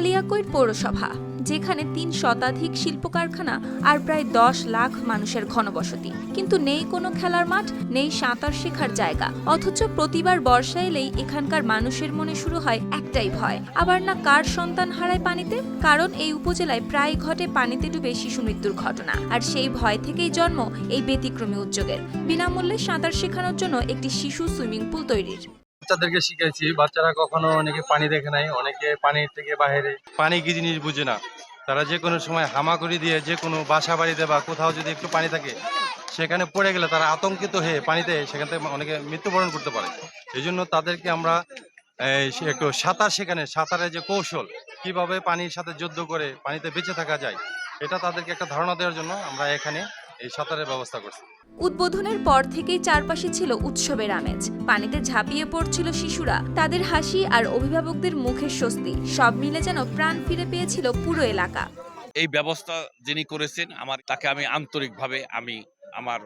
কালিয়াকৈর পৌরসভা, যেখানে তিন শতাধিক শিল্প কারখানা আর প্রায় দশ লাখ মানুষের ঘনবসতি। কিন্তু নেই কোনো খেলার মাঠ, নেই সাঁতার শেখার জায়গা। অথচ প্রতিবার বর্ষা এলেই এখানকার মানুষের মনে শুরু হয় একটাই ভয়, আবার না কার সন্তান হারায় পানিতে? কারণ এই উপজেলায় প্রায় ঘটে পানিতে ডুবে শিশু মৃত্যুর ঘটনা। আর সেই ভয় থেকেই জন্ম এই ব্যতিক্রমী উদ্যোগের। বিনামূল্যে সাঁতার শেখানোর জন্য একটি শিশু সুইমিং পুল তৈরির। বাচ্চাদেরকে শিখাইছি। বাচ্চারা কখনো অনেকে পানি দেখে নাই, অনেকে পানি থেকে বাইরে পানি কি জিনিস বুঝে না। তারা যে কোনো সময় হামাগুড়ি দিয়ে যে কোনো বাসা বাড়িতে বা কোথাও যদি একটু পানি থাকে, সেখানে পড়ে গেলে তারা আতঙ্কিত হয়ে পানিতে সেখান থেকে অনেকে মৃত্যুবরণ করতে পারে। এই জন্য তাদেরকে আমরা একটু সাঁতার সেখানে সাঁতারের যে কৌশল, কীভাবে পানির সাথে যুদ্ধ করে পানিতে বেঁচে থাকা যায়, এটা তাদেরকে একটা ধারণা দেওয়ার জন্য আমরা এখানে এই সাঁতারের ব্যবস্থা করছি। উদ্বোধনের পর থেকেই চারপাশে ছিল উৎসবের আমেজ। পানিতে ঝাঁপিয়ে পড়ছিল শিশুরা। তাদের হাসি আর অভিভাবকদের মুখের স্বস্তি সব মিলে যেন প্রাণ ফিরে পেয়েছিল পুরো এলাকা। এই ব্যবস্থা যিনি করেছেন আমার তাকে আমি আন্তরিকভাবে আমি আমার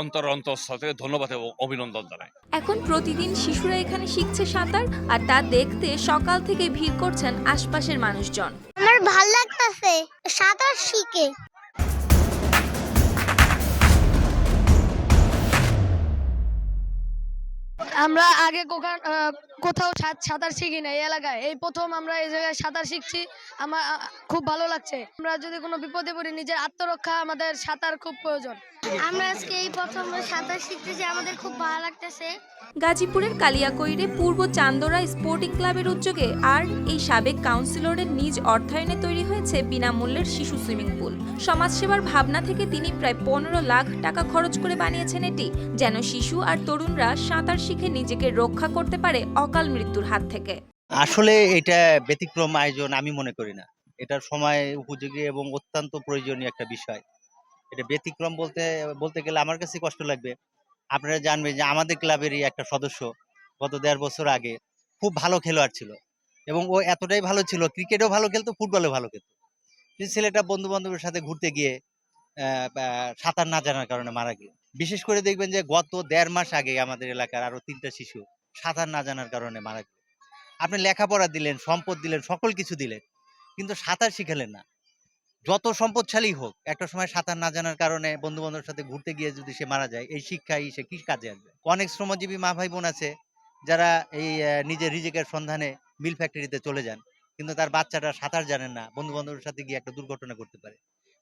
অন্তর অন্তঃস্থল থেকে ধন্যবাদ এবং অভিনন্দন জানাই। এখন প্রতিদিন শিশুরা এখানে শিখছে সাঁতার আর তা দেখতে সকাল থেকে ভিড় করছেন আশপাশের মানুষজন। আমার ভালো লাগতেছে সাঁতার শিখে। আমরা আগে কোখান কোথাও সাঁতার শিখি না এই এলাকায়। এই প্রথম আমরা এই জায়গায় সাঁতার শিখছি। আমার খুব ভালো লাগছে। আমরা যদি কোনো বিপদে পড়ি, নিজের আত্মরক্ষা, আমাদের সাঁতার খুব প্রয়োজন। আমরা আজকে এই প্রথম সাঁতার শিখতেছি আমাদের খুব ভালো লাগতেছে। গাজীপুরের কালিয়াকৈরে পূর্ব চান্দোরা স্পোর্টিং ক্লাবের উদ্যোগে আর এই সাবেক কাউন্সিলরের নিজ অর্থায়নে তৈরি হয়েছে বিনামূল্যের শিশু সুইমিং পুল। সমাজসেবার ভাবনা থেকে তিনি প্রায় পনেরো লাখ টাকা খরচ করে বানিয়েছেন এটি যেন শিশু আর তরুণরা সাঁতার শিখে নিজেকে রক্ষা করতে পারে অকাল মৃত্যুর হাত থেকে। আসলে এটা ব্যতিক্রম আয়োজন আমি মনে করি না। এটার সময় উপযোগী এবং অত্যন্ত প্রয়োজনীয় একটা বিষয়। এটা ব্যতিক্রম বলতে বলতে গেলে আমার কাছে কষ্ট লাগবে। আপনারা জানবেন যে আমাদের ক্লাবেরই একটা সদস্য গত দেড় বছর আগে খুব ভালো খেলোয়াড় ছিল এবং ও এতটাই ভালো ছিল, ক্রিকেটেও ভালো খেলতো, ফুটবলেও ভালো খেলতো। কিন্তু ছেলেটা বন্ধু বান্ধবের সাথে ঘুরতে গিয়ে সাঁতার না জানার কারণে মারা গেল। বিশেষ করে দেখবেন যে গত দেড় মাস আগে আমাদের এলাকার আরও তিনটা শিশু সাঁতার না জানার কারণে মারা গেল। আপনি লেখাপড়া দিলেন, সম্পদ দিলেন, সকল কিছু দিলেন, কিন্তু সাঁতার শিখালেন না। যত সম্পদশালী হোক, একটা সময় সাঁতার না জানার কারণে বন্ধু বান্ধবের সাথে ঘুরতে গিয়ে যদি সে মারা যায়, এই শিক্ষাই সে কি কাজে আসবে? অনেক শ্রমজীবী মা ভাই বোন আছে, যারা এই নিজের রিজেকের সন্ধানে মিল ফ্যাক্টরিতে চলে যান, কিন্তু তার বাচ্চাটা সাঁতার জানেন না বন্ধু বান্ধবের সাথে গিয়ে একটা দুর্ঘটনা করতে পারে।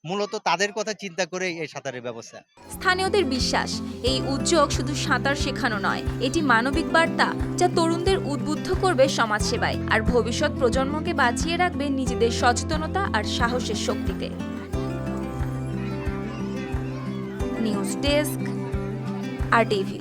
মূলত তাদের কথা চিন্তা করেই এই সাঁতারের ব্যবস্থা। স্থানীয়দের বিশ্বাস, এই উদ্যোগ শুধু সাঁতার শেখানো নয়, এটি মানবিক বার্তা যা তরুণদের উদ্বুদ্ধ করবে সমাজসেবায় আর ভবিষ্যৎ প্রজন্মকে বাঁচিয়ে রাখবে নিজেদের সচেতনতা আর সাহসের শক্তিতে। News desk, R TV.